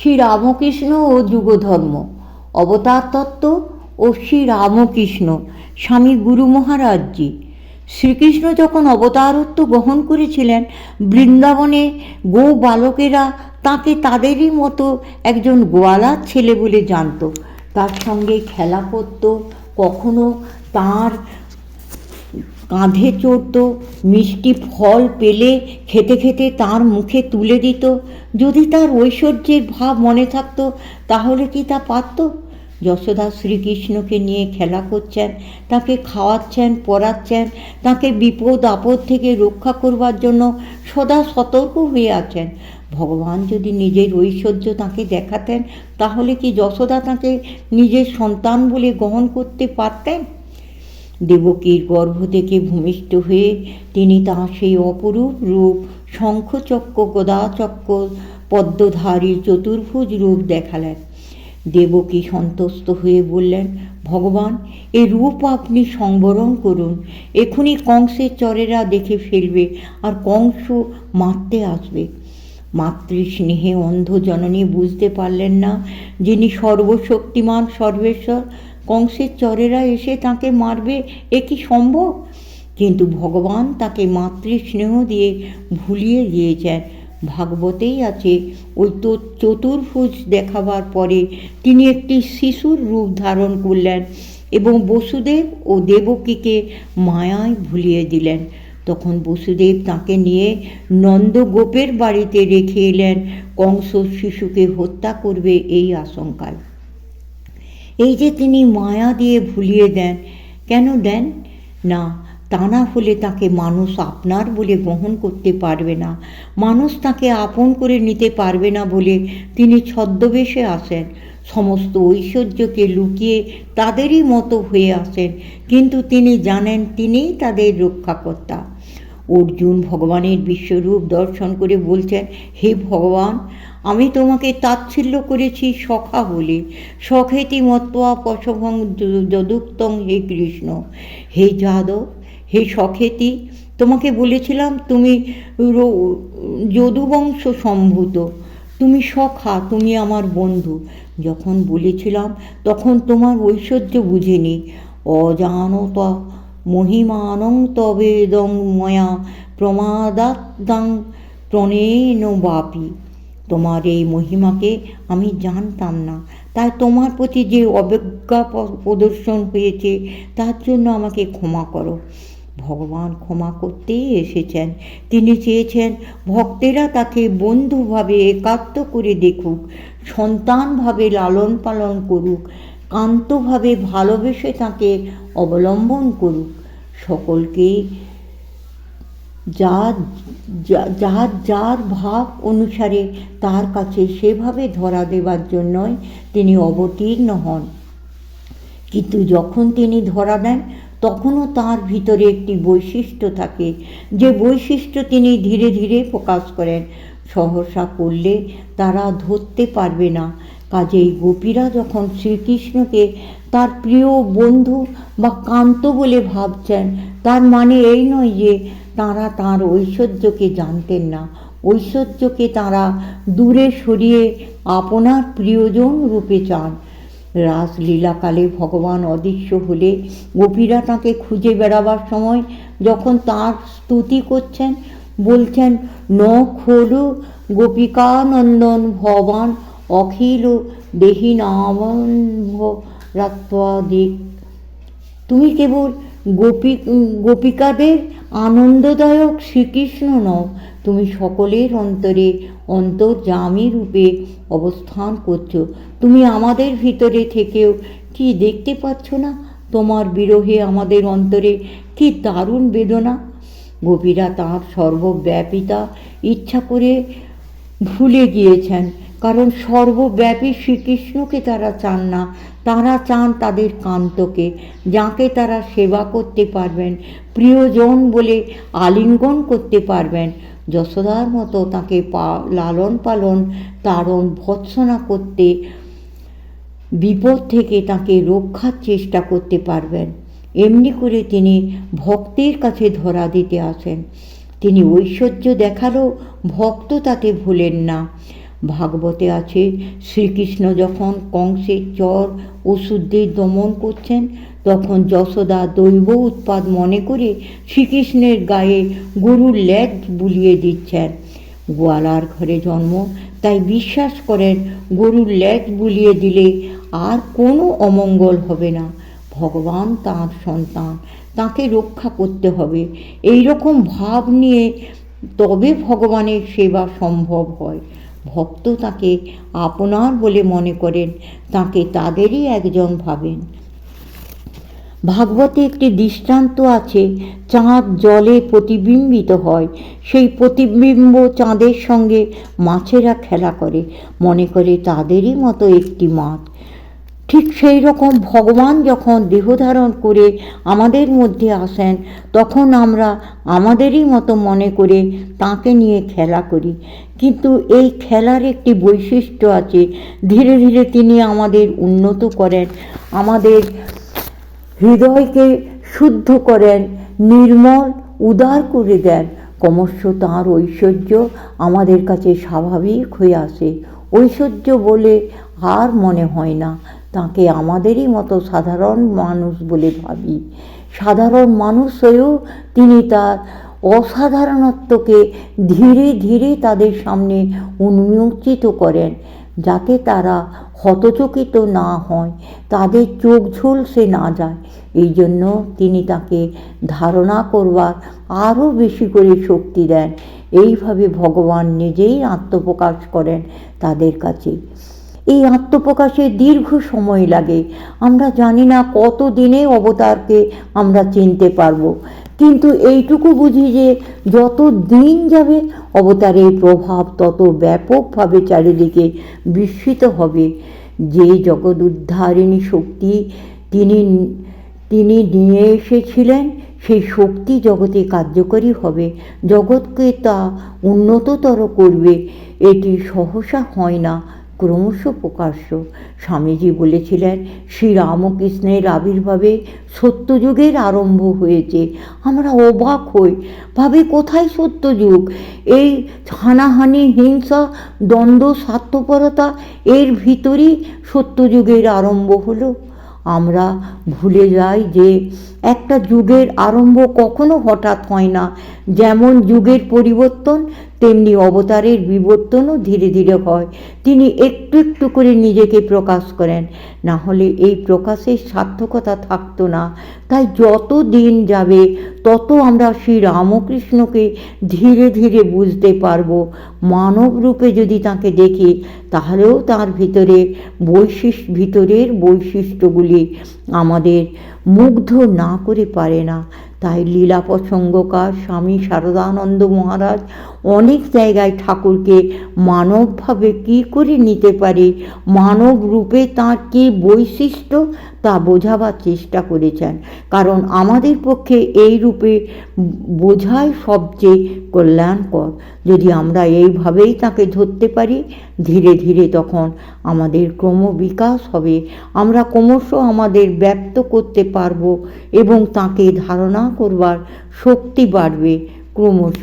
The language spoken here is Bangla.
শ্রী রামকৃষ্ণ ও যুগধর্ম। অবতার তত্ত্ব ও শ্রী রামকৃষ্ণ স্বামী গুরু মহারাজজি। শ্রীকৃষ্ণ যখন অবতারত্ব গ্রহণ করেছিলেন, বৃন্দাবনে গো বালকেরা তাকে তাদেরই মতো একজন গোয়ালার ছেলে বলে জানতো। তার সঙ্গে খেলা করত, কখনো তার কাঁধে চড়ত, মিষ্টি ফল পেলে খেতে খেতে তার মুখে তুলে দিত। যদি তার ঐশ্বর্যের ভাব মনে থাকতো, তাহলে কি তা পারত? যশোদা শ্রীকৃষ্ণকে নিয়ে খেলা করছেন, তাকে খাওয়াচ্ছেন, পড়াচ্ছেন, তাকে বিপদ আপদ থেকে রক্ষা করবার জন্য সদা সতর্ক হয়ে আছেন। ভগবান যদি নিজের ঐশ্বর্য তাকে দেখাতেন, তাহলে কি যশোদা তাকে নিজের সন্তান বলে গ্রহণ করতে পারতেন? দেবকীর গর্ভ থেকে ভূমিষ্ঠ হয়ে তিনি তাঁর সেই অপরূপ রূপ শঙ্খচক্র গদাচক্র পদ্মধারী চতুর্ভুজ রূপ দেখালেন। দেবকী সন্তুষ্ট হয়ে বললেন, ভগবান, এ রূপ আপনি সংবরণ করুন। এখনই কংসের চরেরা দেখে ফেলবে আর কংস মারতে আসবে। মাতৃস্নেহে অন্ধ জননী বুঝতে পারলেন না যিনি সর্বশক্তিমান সর্বেশ্বর কংসের চরেরা এসে তাকে মারবে, এ কি সম্ভব? কিন্তু ভগবান তাকে মাতৃস্নেহ দিয়ে ভুলিয়ে দিয়েছেন। ভাগবতেই আছে, ওই তো চতুর্ভুজ দেখাবার পরে তিনি একটি শিশুর রূপ ধারণ করলেন এবং বসুদেব ও দেবকীকে মায়ায় ভুলিয়ে দিলেন। তখন বসুদেব তাকে নিয়ে নন্দগোপের বাড়িতে রেখে এলেন। কংস শিশুকে হত্যা করবে এই আশঙ্কায়। এই যে তিনি মায়া দিয়ে ভুলিয়ে দেন, কেন দেন? না, তা না হলে তাকে মানুষ আপনার বলে গ্রহণ করতে পারবে না। মানুষ তাকে আপন করে নিতে পারবে না বলে তিনি ছদ্মবেশে আসেন। সমস্ত ঐশ্বর্যকে লুকিয়ে তাদেরই মতো হয়ে আসেন। কিন্তু তিনি জানেন তিনিই তাদের রক্ষাকর্তা। অর্জুন ভগবানের বিশ্বরূপ দর্শন করে বলছেন, হে ভগবান, আমি তোমাকে তাচ্ছিল্য করেছি সখা বলে। সখেতি মত্বা পশভং যদুক্তং হে কৃষ্ণ। হে যাদব, হে সখেতি, তোমাকে বলেছিলাম তুমি যদুবংশ সম্ভূত। তুমি সখা, তুমি আমার বন্ধু। যখন বলেছিলাম, তখন তোমার ঐশ্বর্য বুঝিনি। অজানত মহিমানং তবেদং ময়া প্রমাদাদাং প্রণেন বাপি। তোমার এই মহিমাকে আমি জানতাম না। তাই তোমার প্রতি যে অবজ্ঞা প্রদর্শন হয়েছে, তার জন্য আমাকে ক্ষমা করো। ভগবান ক্ষমা করতেই এসেছেন। তিনি চেয়েছেন ভক্তেরা তাকে বন্ধুভাবে একাত্ম করে দেখুক, সন্তানভাবে লালন পালন করুক। কান্তভাবে ভালোবেসে তাকে অবলম্বন করুক। সকলকে যার যার যার ভাব অনুসারে তার কাছে সেভাবে ধরা দেবার জন্যই তিনি অবতীর্ণ হন। কিন্তু যখন তিনি ধরা দেন, তখনও তার ভিতরে একটি বৈশিষ্ট্য থাকে। যে বৈশিষ্ট্য তিনি ধীরে ধীরে প্রকাশ করেন। সহসা করলে তারা ধরতে পারবে না। কাজেই গোপীরা যখন শ্রীকৃষ্ণকে তার প্রিয় বন্ধু বা কান্ত বলে ভাবছেন, তার মানে এই নয় যে তাঁরা তাঁর ঐশ্বর্যকে জানতেন না। ঐশ্বর্যকে তাঁরা দূরে সরিয়ে আপনার প্রিয়জন রূপে চান। রাসলীলাকালে ভগবান অদৃশ্য হলে গোপীরা তাঁকে খুঁজে বেড়াবার সময় যখন তার স্তুতি করছেন, বলছেন ন খোলু গোপিকানন্দন ভবান অখিল দেহি নামভ তুমি কেবল গোপী, গোপিকাদের আনন্দদায়ক শ্রীকৃষ্ণ নও, তুমি সকলের অন্তরে অন্তর্জামী রূপে অবস্থান করছ। তুমি আমাদের ভিতরে থেকেও কি দেখতে পাচ্ছ না? তোমার বিরহে আমাদের অন্তরে কি দারুণ বেদনা? গোপীরা তাঁর সর্বব্যাপিতা ইচ্ছা করে ভুলে গিয়েছেন। কারণ সর্বব্যাপী শ্রীকৃষ্ণকে তারা চান না। তারা চান তাদের কান্তকে, যাকে তারা সেবা করতে পারবেন, প্রিয়জন বলে আলিঙ্গন করতে পারবেন। যশোদার মতো তাকে পা, লালন পালন, তারণ ভৎসনা করতে, বিপদ থেকে তাকে রক্ষার চেষ্টা করতে পারবেন। এমনি করে তিনি ভক্তের কাছে ধরা দিতে আসেন। তিনি ঐশ্বর্য দেখালেও ভক্ত তাতে ভোলেন না। ভাগবতে আছে, শ্রীকৃষ্ণ যখন কংসের চর ওষুধদের দমন করছেন, তখন যশোদা দৈব উৎপাদ মনে করে শ্রীকৃষ্ণের গায়ে গরুর লেজ বুলিয়ে দিচ্ছেন। গোয়ালার ঘরে জন্ম, তাই বিশ্বাস করেন গরুর লেজ বুলিয়ে দিলে আর কোনো অমঙ্গল হবে না। ভগবান তাঁর সন্তান, তাকে রক্ষা করতে হবে। এই রকম ভাব নিয়ে তবে ভগবানের সেবা সম্ভব হয়। ভক্ত তাকে আপনার বলে মনে করেন, তাকে তাদেরই একজন ভাবেন। ভাগবতে একটি দৃষ্টান্ত আছে, চাঁদ জলে প্রতিবিম্বিত হয়। সেই প্রতিবিম্ব চাঁদের সঙ্গে মাছেরা খেলা করে। মনে করে তাদেরই মতো একটি মাছ। ঠিক সেই রকম ভগবান যখন দেহ ধারণ করে আমাদের মধ্যে আসেন, তখন আমরা আমাদেরই মতো মনে করে তাকে নিয়ে খেলা করি। কিন্তু এই খেলার একটি বৈশিষ্ট্য আছে, ধীরে ধীরে তিনি আমাদের উন্নত করেন, আমাদের হৃদয়কে শুদ্ধ করেন, নির্মল, উদার করে দেন। ক্রমশ তাঁর ঐশ্বর্য আমাদের কাছে স্বাভাবিক হয়ে আসে। ঐশ্বর্য বলে আর মনে হয় না। তাকে আমাদেরই মতো সাধারণ মানুষ বলে ভাবি। সাধারণ মানুষ হয়েও তিনি তার অসাধারণত্বকে ধীরে ধীরে তাদের সামনে উন্মোচিত করেন, যাতে তারা হতচকিত না হয়, তাদের চোখ ঝলসে না যায়। এই জন্য তিনি তাকে ধারণা করবার আরও বেশি করে শক্তি দেন। এইভাবে ভগবান নিজেই আত্মপ্রকাশ করেন তাদের কাছে। এই আত্মপ্রকাশে দীর্ঘ সময় লাগে। আমরা জানি না কত দিনে অবতারকে আমরা চিনতে পারব। কিন্তু এইটুকু বুঝি যে যত দিন যাবে অবতারের প্রভাব, তত ব্যাপকভাবে চারিদিকে বিস্মিত হবে। যে জগৎ উদ্ধারিণী শক্তি তিনি তিনি নিয়ে এসেছিলেন সেই শক্তি জগতে কার্যকরী হবে। জগৎকে তা উন্নততর করবে, এটি সহসা হয় না। ক্রমশ প্রকাশ্য। স্বামীজি বলেছিলেন, শ্রীরামকৃষ্ণের আবির্ভাবে সত্যযুগের আরম্ভ হয়েছে। আমরা অবাক হই। ভাবে কোথায় সত্যযুগ? এই হানাহানি, হিংসা, দ্বন্দ্ব, স্বার্থপরতা, এর ভিতরই সত্যযুগের আরম্ভ হলো। আমরা ভুলে যাই যে একটা যুগের আরম্ভ কখনো হঠাৎ হয় না। যেমন যুগের পরিবর্তন তেমনি অবতারের বিবর্তনও ধীরে ধীরে হয়। তিনি একটু একটু করে নিজেকে প্রকাশ করেন। না হলে এই প্রকাশের সার্থকতা থাকতো না। তাই যত দিন যাবে, তত আমরা শ্রী রামকৃষ্ণকে ধীরে ধীরে বুঝতে পারব। মানব রূপে যদি তাকে দেখি, তাহলেও তার ভিতরে বৈশিষ্ট্য ভিতরের বৈশিষ্ট্যগুলি আমাদের মুগ্ধ না করে পারে না। তাই লীলা প্রসঙ্গকার স্বামী শারদানন্দ মহারাজ অনেক জায়গায় ঠাকুরকে মানবভাবে কি করে নিতে পারে? মানব রূপে তাঁর কী বৈশিষ্ট্য? তা বোঝাবার চেষ্টা করেছেন। কারণ আমাদের পক্ষে এই রূপে বোঝাই সবচেয়ে কল্যাণকর। যদি আমরা এইভাবেই তাকে ধরতে পারি, ধীরে ধীরে তখন আমাদের ক্রমবিকাশ হবে। আমরা ক্রমশ আমাদের ব্যক্ত করতে পারব এবং তাকে ধারণা করবার শক্তি বাড়বে ক্রমশ।